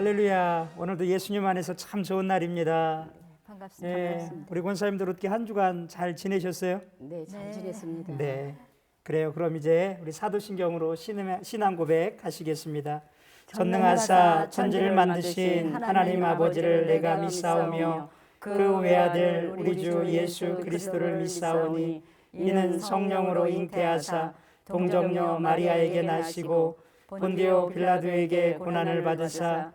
할렐루야. 오늘도 예수님 안에서 참 좋은 날입니다. 반갑습니다. 예, 우리 권사님들 어떻게 한 주간 잘 지내셨어요? 네, 잘 네. 지냈습니다. 네. 그래요. 그럼 이제 우리 사도신경으로 신앙, 신앙 고백 하시겠습니다. 전능하사 천지를 만드신 하나님 아버지를 내가 믿사오며 그 외아들 우리 주 예수 그리스도를 믿사오니 이는 성령으로 잉태하사 동정녀 마리아에게 나시고 본디오 빌라도에게 고난을 받으사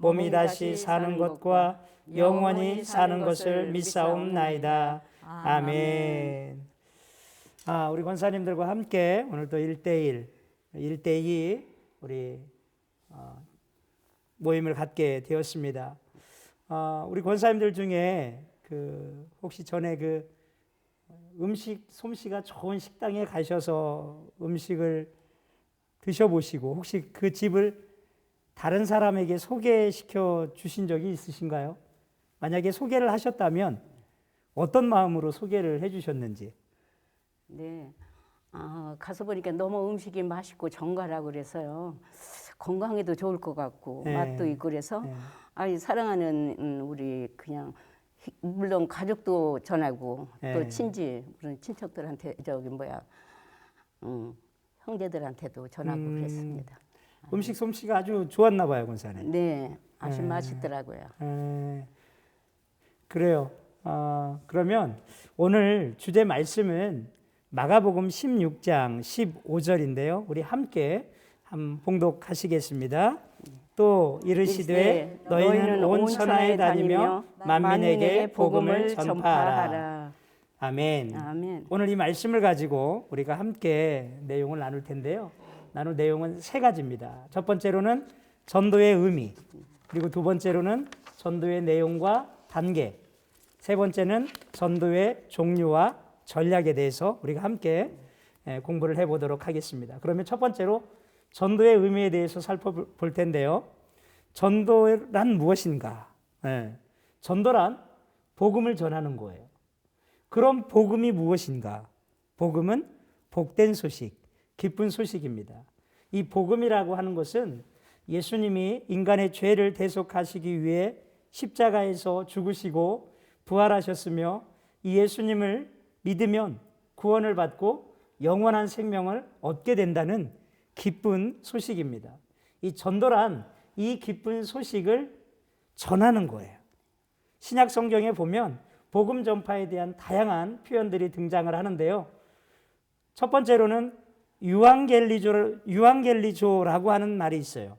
몸이 다시 사는 것과 영원히 사는 것을 믿사옵나이다. 아멘. 아, 우리 권사님들과 함께 오늘도 1대1, 1대2 우리 어, 모임을 갖게 되었습니다. 어, 우리 권사님들 중에 그 혹시 전에 그 음식 솜씨가 좋은 식당에 가셔서 음식을 드셔보시고 혹시 그 집을 다른 사람에게 소개시켜 주신 적이 있으신가요? 만약에 소개를 하셨다면 어떤 마음으로 소개를 해 주셨는지. 네. 아, 가서 보니까 너무 음식이 맛있고 정갈하고 그래서요. 건강에도 좋을 것 같고 네. 맛도 있고 그래서 네. 아이 사랑하는 음, 우리 그냥 히- 물론 가족도 전하고 네. 또 친지 그런 친척들한테 저기 뭐야 음, 형제들한테도 전하고 음. 그랬습니다. 음식 솜씨가 아주 좋았나 봐요, 권사님. 네, 아주 네. 맛있더라고요. 에, 그래요. 어, 그러면 오늘 주제 말씀은 마가복음 16장 15절인데요. 우리 함께 한 봉독하시겠습니다. 또 이르시되 너희는 온 천하에 다니며 만민에게 복음을 전파하라. 아멘. 아멘. 오늘 이 말씀을 가지고 우리가 함께 내용을 나눌 텐데요. 나눌 내용은 세 가지입니다. 첫 번째로는 전도의 의미, 그리고 두 번째로는 전도의 내용과 단계, 세 번째는 전도의 종류와 전략에 대해서 우리가 함께 예, 공부를 해보도록 하겠습니다. 그러면 첫 번째로 전도의 의미에 대해서 살펴볼 텐데요. 전도란 무엇인가? 예, 전도란 복음을 전하는 거예요. 그럼 복음이 무엇인가? 복음은 복된 소식, 기쁜 소식입니다. 이 복음이라고 하는 것은 예수님이 인간의 죄를 대속하시기 위해 십자가에서 죽으시고 부활하셨으며 이 예수님을 믿으면 구원을 받고 영원한 생명을 얻게 된다는 기쁜 소식입니다. 이 전도란 이 기쁜 소식을 전하는 거예요. 신약 성경에 보면 복음 전파에 대한 다양한 표현들이 등장을 하는데요. 첫 번째로는 유앙겔리조, 유앙겔리조라고 하는 말이 있어요.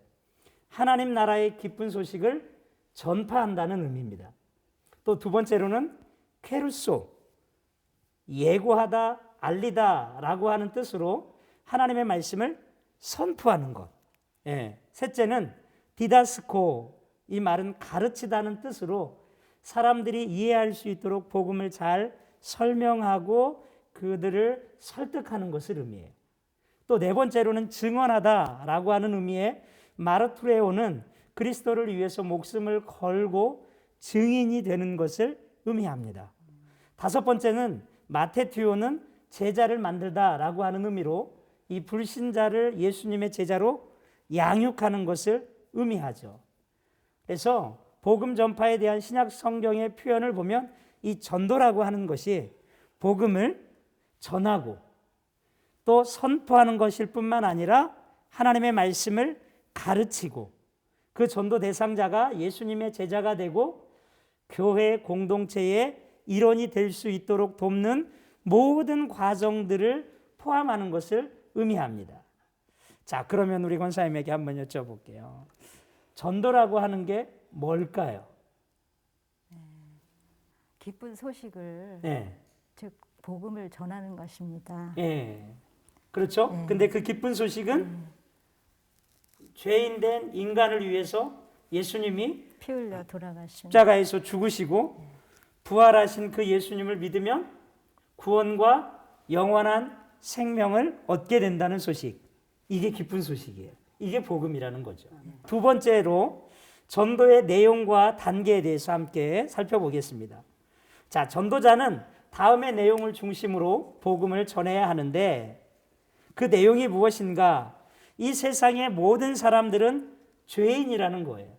하나님 나라의 기쁜 소식을 전파한다는 의미입니다. 또 두 번째로는 케루소, 예고하다, 알리다라고 하는 뜻으로 하나님의 말씀을 선포하는 것. 예. 셋째는 디다스코, 이 말은 가르치다는 뜻으로 사람들이 이해할 수 있도록 복음을 잘 설명하고 그들을 설득하는 것을 의미해요. 또 네 번째로는 증언하다라고 하는 의미의 마르투레오는 그리스도를 위해서 목숨을 걸고 증인이 되는 것을 의미합니다. 다섯 번째는 마테티오는 제자를 만들다라고 하는 의미로 이 불신자를 예수님의 제자로 양육하는 것을 의미하죠. 그래서 복음 전파에 대한 신약 성경의 표현을 보면 이 전도라고 하는 것이 복음을 전하고 또 선포하는 것일 뿐만 아니라 하나님의 말씀을 가르치고 그 전도 대상자가 예수님의 제자가 되고 교회 공동체의 일원이 될 수 있도록 돕는 모든 과정들을 포함하는 것을 의미합니다. 자, 그러면 우리 권사님에게 한번 여쭤볼게요. 전도라고 하는 게 뭘까요? 기쁜 소식을 네. 즉 복음을 전하는 것입니다. 예. 그렇죠? 근데 그 기쁜 소식은 죄인 된 인간을 위해서 예수님이 피 흘려 돌아가신 십자가에서 죽으시고 부활하신 그 예수님을 믿으면 구원과 영원한 생명을 얻게 된다는 소식. 이게 기쁜 소식이에요. 이게 복음이라는 거죠. 두 번째로 전도의 내용과 단계에 대해서 함께 살펴보겠습니다. 자, 전도자는 다음의 내용을 중심으로 복음을 전해야 하는데 그 내용이 무엇인가? 이 세상의 모든 사람들은 죄인이라는 거예요.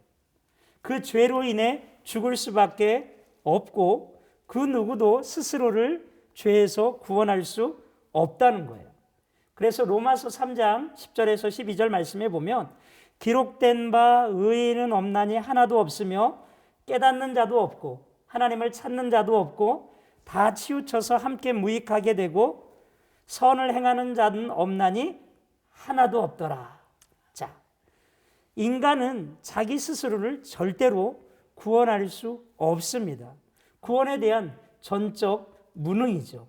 그 죄로 인해 죽을 수밖에 없고 그 누구도 스스로를 죄에서 구원할 수 없다는 거예요. 그래서 로마서 3장 10절에서 12절 말씀에 보면 기록된 바 의인은 없나니 하나도 없으며 깨닫는 자도 없고 하나님을 찾는 자도 없고 다 치우쳐서 함께 무익하게 되고 선을 행하는 자는 없나니 하나도 없더라. 자, 인간은 자기 스스로를 절대로 구원할 수 없습니다. 구원에 대한 전적 무능이죠.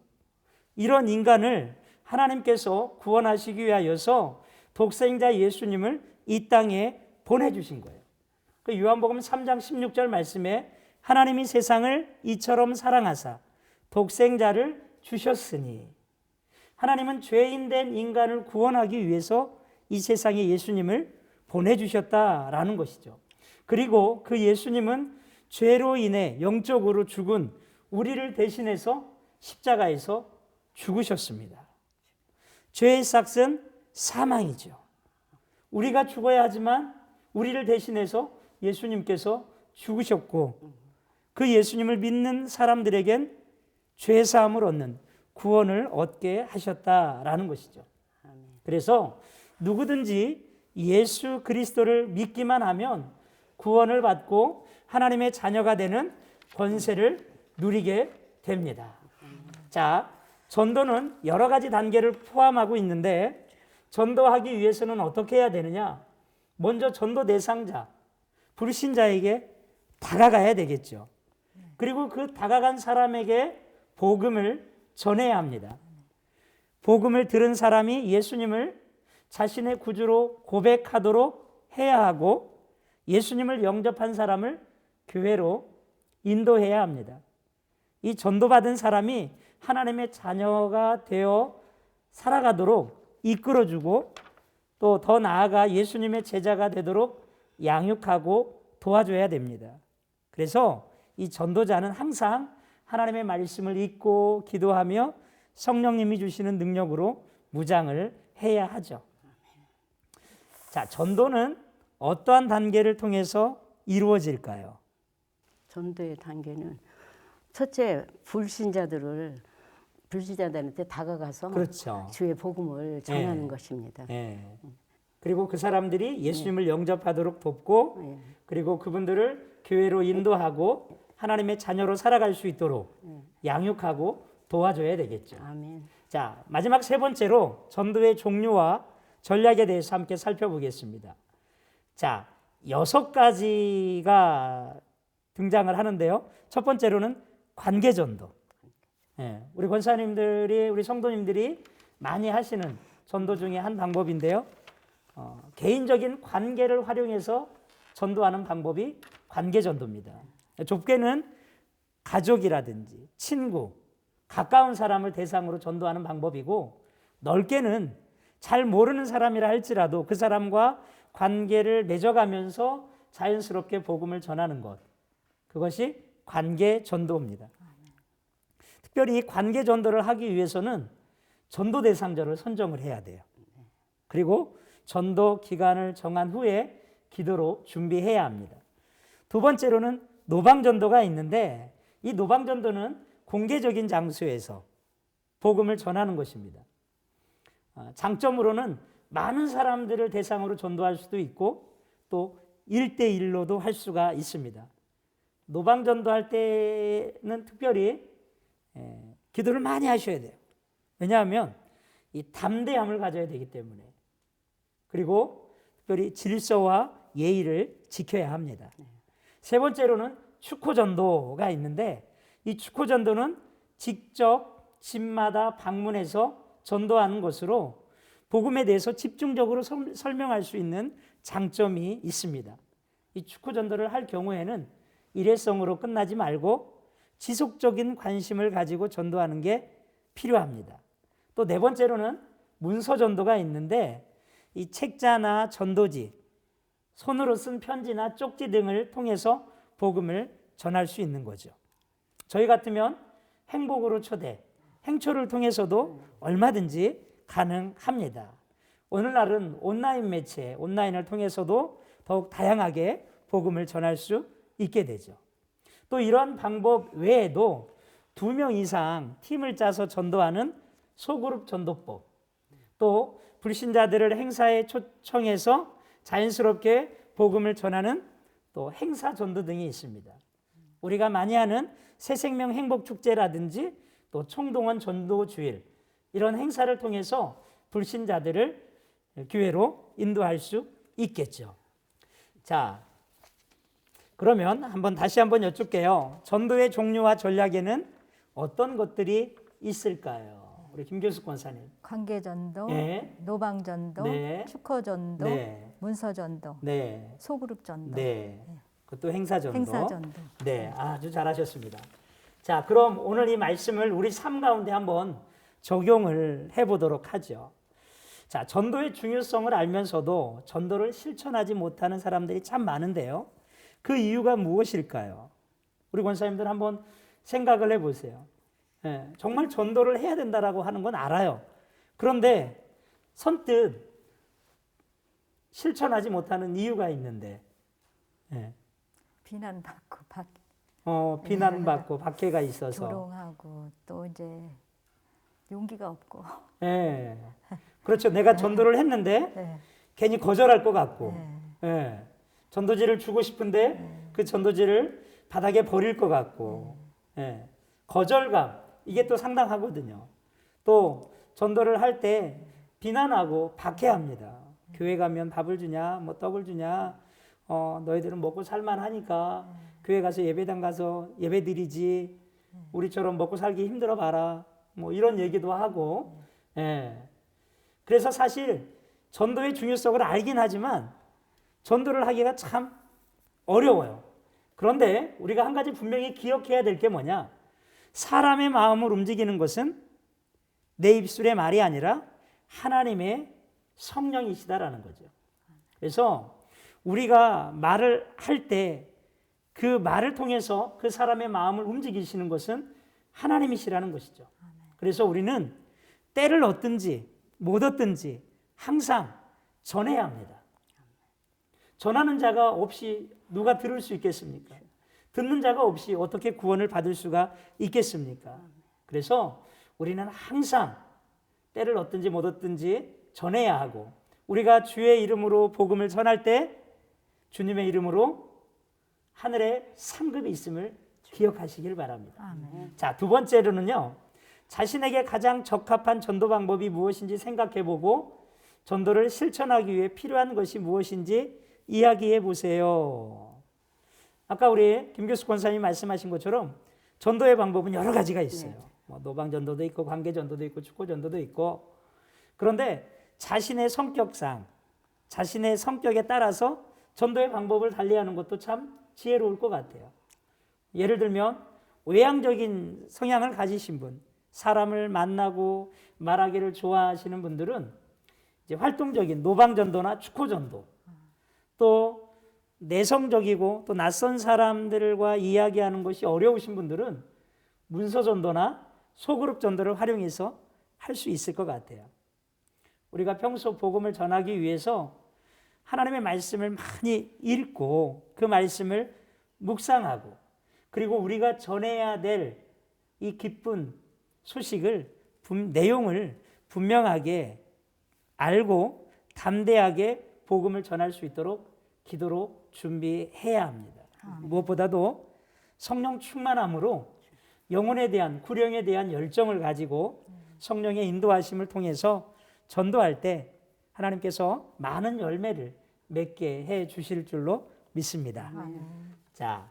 이런 인간을 하나님께서 구원하시기 위하여서 독생자 예수님을 이 땅에 보내주신 거예요. 그 요한복음 3장 16절 말씀에 하나님이 세상을 이처럼 사랑하사 독생자를 주셨으니 하나님은 죄인 된 인간을 구원하기 위해서 이 세상에 예수님을 보내주셨다라는 것이죠. 그리고 그 예수님은 죄로 인해 영적으로 죽은 우리를 대신해서 십자가에서 죽으셨습니다. 죄의 삭은 사망이죠. 우리가 죽어야 하지만 우리를 대신해서 예수님께서 죽으셨고 그 예수님을 믿는 사람들에겐 죄 사함을 얻는 구원을 얻게 하셨다라는 것이죠. 그래서 누구든지 예수 그리스도를 믿기만 하면 구원을 받고 하나님의 자녀가 되는 권세를 누리게 됩니다. 자, 전도는 여러 가지 단계를 포함하고 있는데 전도하기 위해서는 어떻게 해야 되느냐? 먼저 전도 대상자, 불신자에게 다가가야 되겠죠. 그리고 그 다가간 사람에게 복음을 전해야 합니다. 복음을 들은 사람이 예수님을 자신의 구주로 고백하도록 해야 하고 예수님을 영접한 사람을 교회로 인도해야 합니다. 이 전도받은 사람이 하나님의 자녀가 되어 살아가도록 이끌어주고 또 더 나아가 예수님의 제자가 되도록 양육하고 도와줘야 됩니다. 그래서 이 전도자는 항상 하나님의 말씀을 읽고 기도하며 성령님이 주시는 능력으로 무장을 해야 하죠. 자, 전도는 어떠한 단계를 통해서 이루어질까요? 전도의 단계는 첫째 불신자들을 불신자들한테 다가가서 그렇죠. 주의 복음을 전하는 네. 것입니다. 예. 그리고 그 사람들이 예수님을 영접하도록 돕고 예. 그리고 그분들을 교회로 인도하고 하나님의 자녀로 살아갈 수 있도록 양육하고 도와줘야 되겠죠. 아멘. 자, 마지막 세 번째로 전도의 종류와 전략에 대해서 함께 살펴보겠습니다. 자, 여섯 가지가 등장을 하는데요. 첫 번째로는 관계 전도. 예, 우리 권사님들이 우리 성도님들이 많이 하시는 전도 중에 한 방법인데요. 어, 개인적인 관계를 활용해서 전도하는 방법이 관계 전도입니다. 좁게는 가족이라든지 친구, 가까운 사람을 대상으로 전도하는 방법이고 넓게는 잘 모르는 사람이라 할지라도 그 사람과 관계를 맺어가면서 자연스럽게 복음을 전하는 것. 그것이 관계 전도입니다. 특별히 관계 전도를 하기 위해서는 전도 대상자를 선정을 해야 돼요. 그리고 전도 기간을 정한 후에 기도로 준비해야 합니다. 두 번째로는 노방 전도가 있는데 이 노방 전도는 공개적인 장소에서 복음을 전하는 것입니다. 아, 장점으로는 많은 사람들을 대상으로 전도할 수도 있고 또 1대1로도 할 수가 있습니다. 노방 전도 할 때는 특별히 예, 기도를 많이 하셔야 돼요. 왜냐하면 이 담대함을 가져야 되기 때문에 그리고 특별히 질서와 예의를 지켜야 합니다. 세 번째로는 축호 전도가 있는데 이 축호 전도는 직접 집마다 방문해서 전도하는 것으로 복음에 대해서 집중적으로 설- 설명할 수 있는 장점이 있습니다. 이 축호 전도를 할 경우에는 일회성으로 끝나지 말고 지속적인 관심을 가지고 전도하는 게 필요합니다. 또 네 번째로는 문서 전도가 있는데 이 책자나 전도지, 손으로 쓴 편지나 쪽지 등을 통해서 복음을 전할 수 있는 거죠. 저희 같으면 행복으로 초대, 행초를 통해서도 얼마든지 가능합니다. 오늘날은 온라인 매체, 온라인을 통해서도 더욱 다양하게 복음을 전할 수 있게 되죠. 또 이런 방법 외에도 두 명 이상 팀을 짜서 전도하는 소그룹 전도법, 또 불신자들을 행사에 초청해서 자연스럽게 복음을 전하는 또 행사 전도 등이 있습니다. 우리가 많이 하는 새생명 행복 축제라든지 또 총동원 전도 주일 이런 행사를 통해서 불신자들을 교회로 인도할 수 있겠죠. 자, 그러면 한번 다시 한번 여쭙게요. 전도의 종류와 전략에는 어떤 것들이 있을까요? 우리 김교숙 권사님. 관계전도, 네. 노방전도, 네. 축허전도, 네. 문서전도, 네. 소그룹전도, 네. 그것도 행사전도. 행사전도. 네, 아주 잘하셨습니다. 자, 그럼 오늘 이 말씀을 우리 삶 가운데 한번 적용을 해보도록 하죠. 자, 전도의 중요성을 알면서도 전도를 실천하지 못하는 사람들이 참 많은데요. 그 이유가 무엇일까요? 우리 권사님들 한번 생각을 해보세요. 예, 정말 전도를 해야 된다라고 하는 건 알아요. 그런데 선뜻 실천하지 못하는 이유가 있는데, 예, 비난받고 박, 어, 비난받고 박해가 있어서. 조롱하고 또 이제 용기가 없고. 예. 그렇죠. 내가 전도를 했는데 네. 괜히 거절할 것 같고. 네. 예. 전도지를 주고 싶은데 그 전도지를 바닥에 버릴 것 같고. 예. 거절감. 이게 또 상당하거든요. 또 전도를 할 때 비난하고 박해합니다. 교회 가면 밥을 주냐, 뭐 떡을 주냐, 어, 너희들은 먹고 살만하니까 교회 가서 예배당 가서 예배 드리지, 우리처럼 먹고 살기 힘들어 봐라, 뭐 이런 얘기도 하고, 예. 그래서 사실 전도의 중요성을 알긴 하지만 전도를 하기가 참 어려워요. 그런데 우리가 한 가지 분명히 기억해야 될 게 뭐냐? 사람의 마음을 움직이는 것은 내 입술의 말이 아니라 하나님의 성령이시다라는 거죠. 그래서 우리가 말을 할 때 그 말을 통해서 그 사람의 마음을 움직이시는 것은 하나님이시라는 것이죠. 그래서 우리는 때를 얻든지 못 얻든지 항상 전해야 합니다. 전하는 자가 없이 누가 들을 수 있겠습니까? 듣는 자가 없이 어떻게 구원을 받을 수가 있겠습니까? 그래서 우리는 항상 때를 얻든지 못 얻든지 전해야 하고 우리가 주의 이름으로 복음을 전할 때 주님의 이름으로 하늘에 상급이 있음을 기억하시길 바랍니다. 아멘. 자, 두 번째로는요. 자신에게 가장 적합한 전도 방법이 무엇인지 생각해 보고 전도를 실천하기 위해 필요한 것이 무엇인지 이야기해 보세요. 아까 우리 김 교수 권사님 말씀하신 것처럼 전도의 방법은 여러 가지가 있어요. 뭐 노방 전도도 있고 관계 전도도 있고 축구 전도도 있고 그런데 자신의 성격상 자신의 성격에 따라서 전도의 방법을 달리하는 것도 참 지혜로울 것 같아요. 예를 들면 외향적인 성향을 가지신 분, 사람을 만나고 말하기를 좋아하시는 분들은 이제 활동적인 노방 전도나 축구 전도, 또 내성적이고 또 낯선 사람들과 이야기하는 것이 어려우신 분들은 문서 전도나 소그룹 전도를 활용해서 할 수 있을 것 같아요. 우리가 평소 복음을 전하기 위해서 하나님의 말씀을 많이 읽고 그 말씀을 묵상하고 그리고 우리가 전해야 될 이 기쁜 소식을 분- 내용을 분명하게 알고 담대하게 복음을 전할 수 있도록 기도로 준비해야 합니다. 무엇보다도 성령 충만함으로 영혼에 대한 구령에 대한 열정을 가지고 성령의 인도하심을 통해서 전도할 때 하나님께서 많은 열매를 맺게 해 주실 줄로 믿습니다. 자,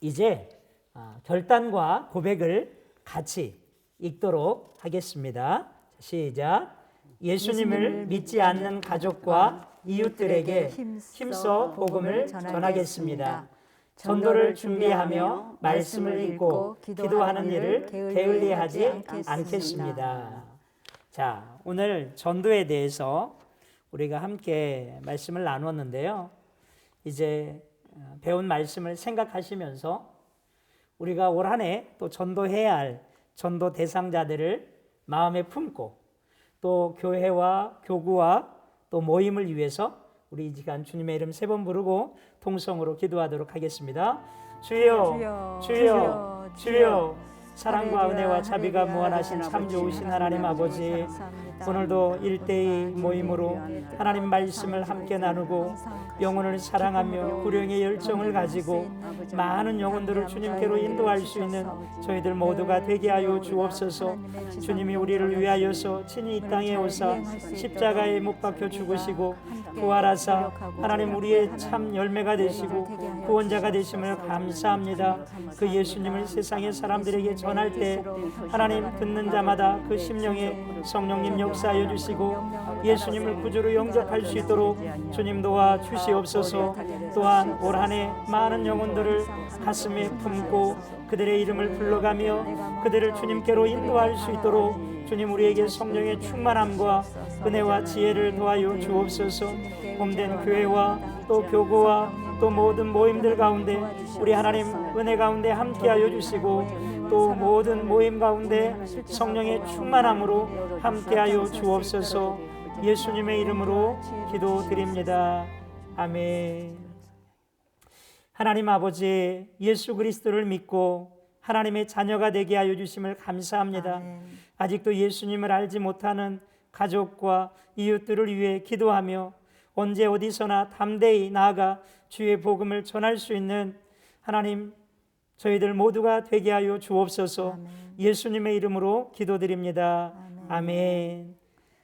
이제 아, 결단과 고백을 같이 읽도록 하겠습니다. 시작. 예수님을 믿지 않는 가족과 이웃들에게 힘써 복음을 전하겠습니다. 전도를 준비하며 말씀을 읽고 기도하는 일을 게을리하지 않겠습니다. 자, 오늘 전도에 대해서 우리가 함께 말씀을 나눴는데요. 이제 어, 배운 말씀을 생각하시면서 우리가 올 한 해 또 전도해야 할 전도 대상자들을 마음에 품고 또 교회와 교구와 또 모임을 위해서 우리 이 시간 주님의 이름 세 번 부르고 통성으로 기도하도록 하겠습니다. 주여, 주여, 주여, 사랑과 할렐루야, 은혜와 자비가 무한하신 참 좋으신 하나님 아버지. 오늘도 일대의 모임으로 하나님 말씀을 함께 나누고 영혼을 사랑하며 구령의 열정을 가지고 많은 영혼들을 주님께로 인도할 수 있는 저희들 모두가 되게 하여 주옵소서. 주님이 우리를 위하여서 친히 이 땅에 오사 십자가에 못 박혀 죽으시고 부활하사 하나님 우리의 참 열매가 되시고 구원자가 되심을 감사합니다. 그 예수님을 세상의 사람들에게 전할 때 하나님 듣는 자마다 그 심령에 성령님 역 사하여 주시고 예수님을 구주로 영접할 수 있도록 주님 도와 주시옵소서. 또한 올 한해 많은 영혼들을 가슴에 품고 그들의 이름을 불러가며 그들을 주님께로 인도할 수 있도록 주님 우리에게 성령의 충만함과 은혜와 지혜를 도하여 주옵소서. 몸된 교회와 또 교구와 또 모든 모임들 가운데 우리 하나님 은혜 가운데 함께하여 주시고 또 모든 모임 가운데 성령의 충만함으로 함께하여 주옵소서. 예수님의 이름으로 기도드립니다. 아멘. 하나님 아버지 예수 그리스도를 믿고 하나님의 자녀가 되게 하여 주심을 감사합니다. 아멘. 아직도 예수님을 알지 못하는 가족과 이웃들을 위해 기도하며 언제 어디서나 담대히 나아가 주의 복음을 전할 수 있는 하나님 저희들 모두가 되게 하여 주옵소서. 아멘. 예수님의 이름으로 기도드립니다. 아멘.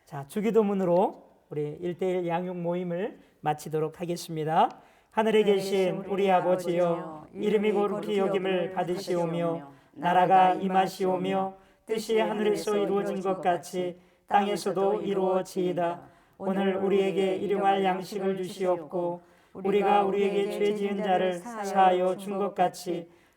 자, 주기도문으로 우리 일대일 양육 모임을 마치도록 하겠습니다. 하늘에 계신 우리 아버지여 이름이 거룩히 여김을 받으시오며 나라가 임하시오며 뜻이 하늘에서 이루어진 것 같이 땅에서도 이루어지이다. 오늘 우리에게 일용할 양식을 주시옵고 우리가 우리에게 죄 지은 자를 사하여 준 것 같이